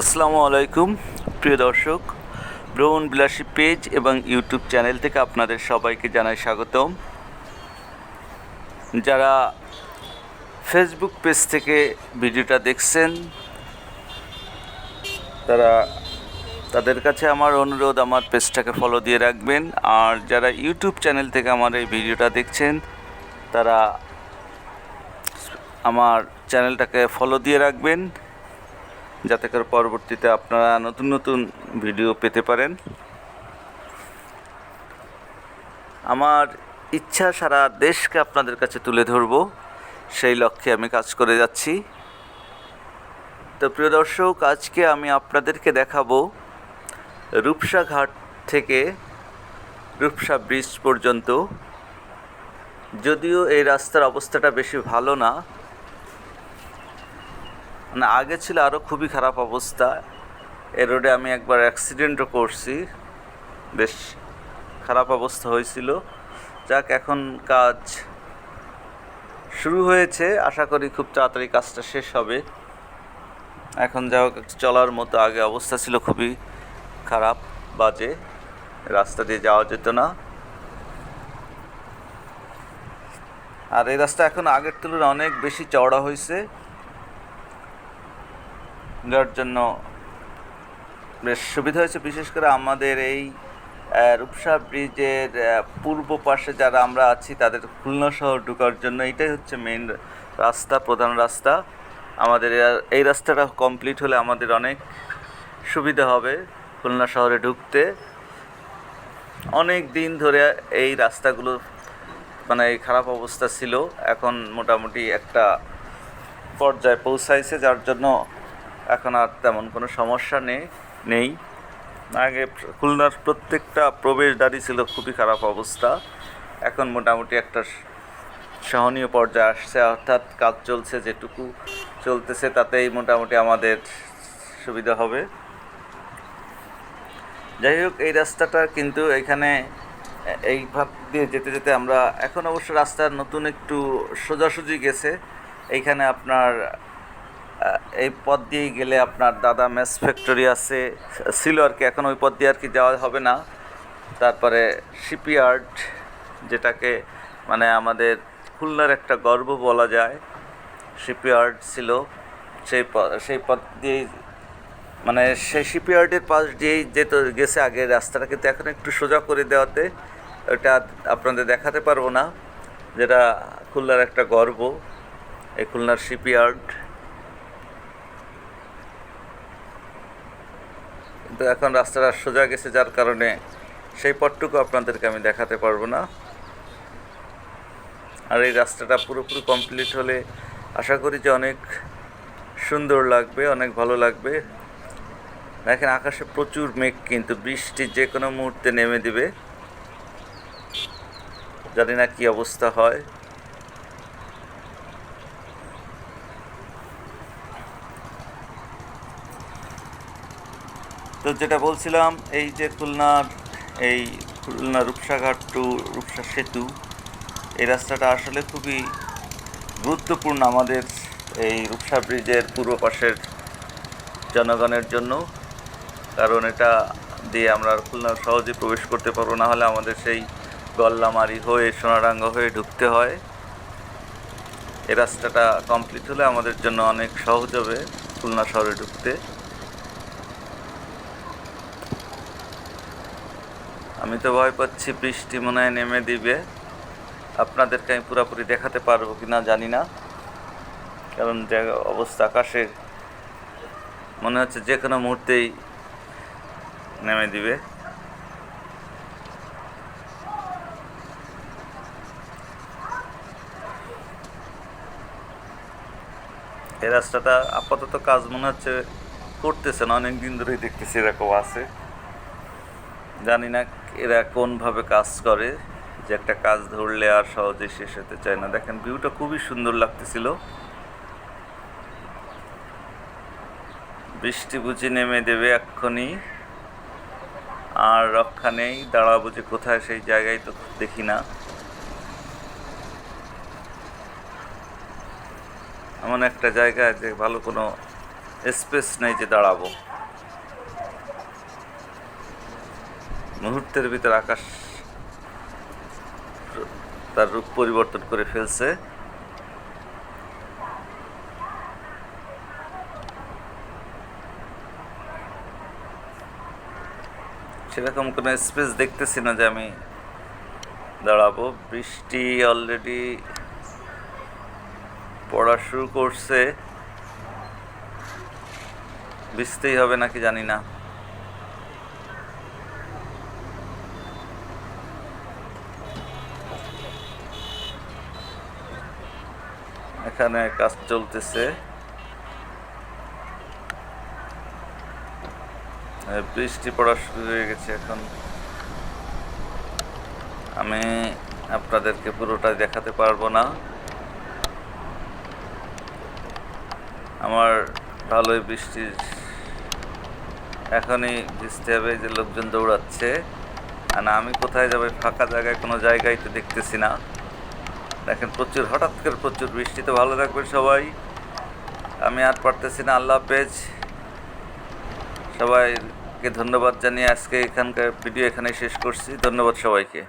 আসসালামু আলাইকুম, প্রিয় দর্শক। ভ্রমণ বিলাসী পেজ এবং ইউটিউব চ্যানেল থেকে আপনাদের সবাইকে জানাই স্বাগতম। যারা ফেসবুক পেজ থেকে ভিডিওটা দেখছেন, তারা তাদের কাছে আমার অনুরোধ, আমার পেজটাকে ফলো দিয়ে রাখবেন। আর যারা ইউটিউব চ্যানেল থেকে আমার এই ভিডিওটা দেখছেন, তারা আমার চ্যানেলটাকে ফলো দিয়ে রাখবেন। যাতে করে পরবর্তীতে আপনারা নতুন নতুন ভিডিও পেতে পারেন। আমার ইচ্ছা সারা দেশকে আপনাদের কাছে তুলে ধরব, সেই লক্ষ্যে আমি কাজ করে যাচ্ছি। তো প্রিয় দর্শক, আজকে আমি আপনাদেরকে দেখাবো রূপসা ঘাট থেকে রূপসা ব্রিজ পর্যন্ত। যদিও এই রাস্তার অবস্থাটা বেশি ভালো না মানে আগে ছিল আরও খুবই খারাপ অবস্থা। এ রোডে আমি একবার অ্যাক্সিডেন্টও করছি। বেশ খারাপ অবস্থা হয়েছিল। যাক, এখন কাজ শুরু হয়েছে। আশা করি খুব তাড়াতাড়ি কাজটা শেষ হবে। এখন যা হোক চলার মতো আগে অবস্থা ছিল খুবই খারাপ, বাজে। রাস্তা দিয়ে যাওয়া যেত না। আর এই রাস্তা এখন আগের তুলনায় অনেক বেশি চওড়া হয়েছে। যার জন্য বেশ সুবিধা হয়েছে। বিশেষ করে আমাদের এই রূপসা ব্রিজের পূর্ব পাশে যারা আমরা আছি, তাদের খুলনা শহর ঢোকার জন্য এটাই হচ্ছে মেন রাস্তা, প্রধান রাস্তা। আমাদের এই রাস্তাটা কমপ্লিট হলে আমাদের অনেক সুবিধা হবে খুলনা শহরে ঢুকতে। অনেক দিন ধরে এই রাস্তাগুলো মানে এই খারাপ অবস্থা ছিল। এখন মোটামুটি একটা পর্যায়ে পৌঁছাইছে, যার জন্য এখন আর তেমন কোনো সমস্যা নেই নেই। আগে খুলনার প্রত্যেকটা প্রবেশদ্বারই ছিল খুবই খারাপ অবস্থা। এখন মোটামুটি একটা সহনীয় পর্যায়ে আসছে। অর্থাৎ কাজ চলছে যেটুকু চলতেছে, তাতেই মোটামুটি আমাদের সুবিধা হবে। যাই হোক, এই রাস্তাটা কিন্তু এখানে এই ভাব দিয়ে যেতে যেতে আমরা, এখন অবশ্য রাস্তার নতুন একটু সোজাসুজি গেছে। এইখানে আপনার এই পথ দিয়েই গেলে আপনার দাদা মেস ফ্যাক্টরি আছে, ছিল আর কি, এখন ওই পথ দিয়ে আর কি যাওয়া হবে না। তারপরে শিপইয়ার্ড, যেটাকে মানে আমাদের খুলনার একটা গর্ব বলা যায়, শিপইয়ার্ড ছিল। সেই সেই পথ দিয়েই মানে সেই শিপইয়ার্ডের পাশ দিয়েই যেতে, গেছে আগে রাস্তাটা, কিন্তু এখন একটু সোজা করে দেওয়াতে ওটা আপনাদের দেখাতে পারব না, যেটা খুলনার একটা গর্ব, এই খুলনার শিপইয়ার্ড। কিন্তু এখন রাস্তাটা সোজা গেছে যার কারণে সেই পথটুকু আপনাদেরকে আমি দেখাতে পারব না। আর এই রাস্তাটা পুরোপুরি কমপ্লিট হলে আশা করি যে অনেক সুন্দর লাগবে, অনেক ভালো লাগবে। দেখেন আকাশে প্রচুর মেঘ কিন্তু বৃষ্টি যে কোনো মুহূর্তে নেমে দিবে। জানি না কি অবস্থা হয়। তো যেটা বলছিলাম, এই যে খুলনার, এই খুলনা রূপসাঘাট টু রূপসা সেতু, এই রাস্তাটা আসলে খুবই গুরুত্বপূর্ণ আমাদের এই রূপসা ব্রিজের পূর্ব পাশের জনগণের জন্য। কারণ এটা দিয়ে আমরা খুলনা সহজে প্রবেশ করতে পারব, না হলে আমাদের সেই গল্লামারি হয়ে, সোনারাঙ্গা হয়ে ঢুকতে হয়। এই রাস্তাটা কমপ্লিট হলে আমাদের জন্য অনেক সহজ হবে খুলনা শহরে ঢুকতে। আমি তো ভয় পাচ্ছি, বৃষ্টি মনে হয় নেমে দিবে। আপনাদেরকে আমি পুরোপুরি দেখাতে পারব কি না জানি না। কারণ অবস্থা আকাশে মনে হচ্ছে যে কোনো মুহূর্তেই নেমে দিবে। এই রাস্তাটা আপাতত কাজ মনে হচ্ছে করতেছে না, অনেক দিন ধরেই দেখতেছি এরকম আছে। জানি না এরা কোনভাবে কাজ করে, যে একটা কাজ ধরলে আর সহজে শেষ হতে চায় না। দেখেন, ভিউটা খুবই সুন্দর লাগতেছিল। বৃষ্টি বুঝি নেমে দেবে এক্ষুনি। আর রক্ষা নেই, দাঁড়াবো যে কোথায় সেই জায়গায় তো দেখি না। এমন একটা জায়গা যে ভালো কোনো স্পেস নেই যে দাঁড়াবো। মুহূর্তের ভিতর আকাশ তার রূপ পরিবর্তন করে ফেলছে। সেরকম কোনো স্পেস দেখতেছি না যে আমি দাঁড়াবো। বৃষ্টি অলরেডি পড়া শুরু করছে। ভিজতেই হবে নাকি জানি না। এখানে কাজ চলতেছে। বৃষ্টি পড়া শুরু হয়ে গেছে এখন। আমি আপনাদেরকে পুরোটা দেখাতে পারব না। আমার ভালোই বৃষ্টির এখনই ভিজতে হবে যে লোকজন দৌড়াচ্ছে। আর আমি কোথায় যাবে? ফাঁকা জায়গায় কোনো জায়গায় তো দেখতেছি না। দেখেন প্রচুর, হঠাৎ করে প্রচুর বৃষ্টিতে ভালো থাকবেন সবাই। আমি আর পারতেছি না, আল্লাহ পেজ সবাইকে ধন্যবাদ জানিয়ে আজকে এখানকার ভিডিও এখানে শেষ করছি। ধন্যবাদ সবাইকে।